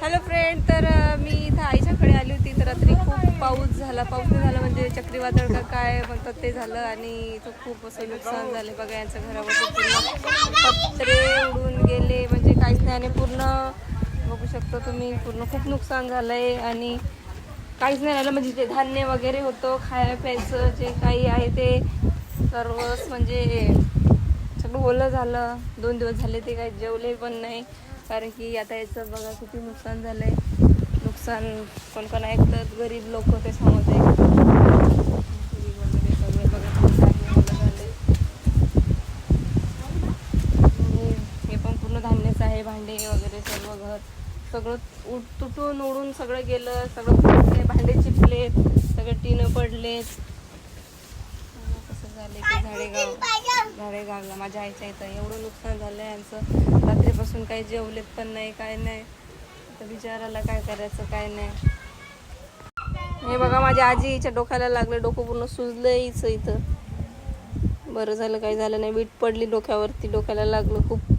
Hello friend तर मी इथं आईच्याकडे आली होती. तर रात्री खूप पाऊस झाला. पाऊस झाला म्हणजे चक्रीवादळ का काय म्हणतात ते झालं. आणि इथं खूप असं नुकसान झालं बघा यांचं घरावर पूर्ण पत्रे उडून गेले. म्हणजे काहीच नाही. आणि पूर्ण बघू शकतो तुम्ही पूर्ण खूप नुकसान झालं आहे आणि काहीच नाही राहिलं म्हणजे जे धान्य वगैरे होतं खाय प्यायचं जे काही आहे ते सर्वच म्हणजे सगळं ओलं झालं. दोन दिवस झाले ते काही जेवले पण नाही. कारण की आता याचं बघा किती नुकसान झालं आहे नुकसान कोण कोण ऐकतात गरीब लोक ते समजते वगैरे सगळे बघा हे पण पूर्ण धान्यच आहे भांडे वगैरे सर्व घर. सगळं उड तुटून उडून सगळं गेलं. सगळं भांडे चिपलेत. सगळे टीनं पडलेत. कसं झालं की झाडेगाव झाडेगावला माझ्या आईच्या इथं. एवढं नुकसान झालं आहे यांचं. रात्रीपासून काही जेवलेत पण नाही काय नाही. तर बिचाराला काय करायचं काय नाही. हे बघा माझ्या आजी हिच्या डोक्याला लागलं डोकं पूर्ण सुजलं हिचं इथं. बरं झालं काही झालं नाही. वीट पडली डोक्यावरती डोक्याला लागलं खूप.